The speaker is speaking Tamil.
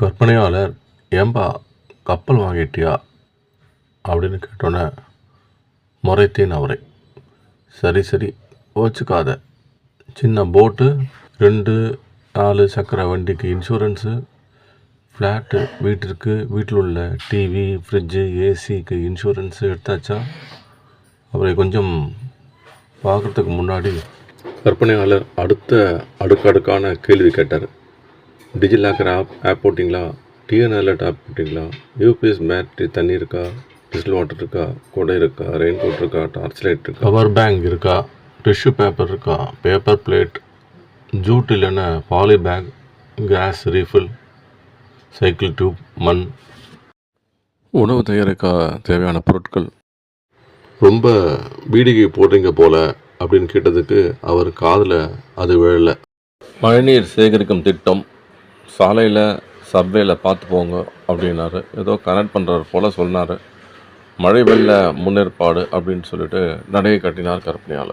கற்பனையாளர் ஏம்பா கப்பல் வாங்கிட்டியா? அப்படின்னு கேட்டோன்னே முறைத்தேன் அவரை. சரி சரி ஓச்சுக்காத சின்ன போட்டு ரெண்டு நாலு சக்கர வண்டிக்கு இன்சூரன்ஸு ஃப்ளாட்டு வீட்டிற்கு வீட்டில் உள்ள டிவி ஃப்ரிட்ஜு ஏசிக்கு இன்சூரன்ஸு எடுத்தாச்சா? அவரை கொஞ்சம் பார்க்குறதுக்கு முன்னாடி கற்பனையாளர் அடுத்த அடுக்கடுக்கான கேள்வி கேட்டார். டிஜிலாக்கர் ஆப் ஆப் போட்டிங்களா? டிஎன் அலர்ட் ஆப் போட்டிங்களா? யூபிஎஸ் பேட்டரி தண்ணி இருக்கா? டிஸ்டில் வாட்டர் இருக்கா? கொடை இருக்கா? ரெயின் கோட் இருக்கா? டார்ச் லைட் இருக்கா? பவர் பேங்க் இருக்கா? டிஷ்யூ பேப்பர் இருக்கா? பேப்பர் பிளேட் ஜூட் இல்லைன்னா poly bag gas refill cycle tube மண். உணவு தயாரிக்க தேவையான பொருட்கள். ரொம்ப பீடிகை போடுறீங்க போல அப்படின்னு கேட்டதுக்கு அவர் காதில் அது விழல. மழைநீர் சேகரிக்கும் திட்டம் சாலையில் சப்வேயில் பார்த்து போங்க அப்படின்னாரு. ஏதோ கனெக்ட் பண்ணுறாரு போல் சொன்னார். மழை வெள்ள முன்னேற்பாடு அப்படின்னு சொல்லிட்டு நடையை கட்டினார் கற்பனையாளர்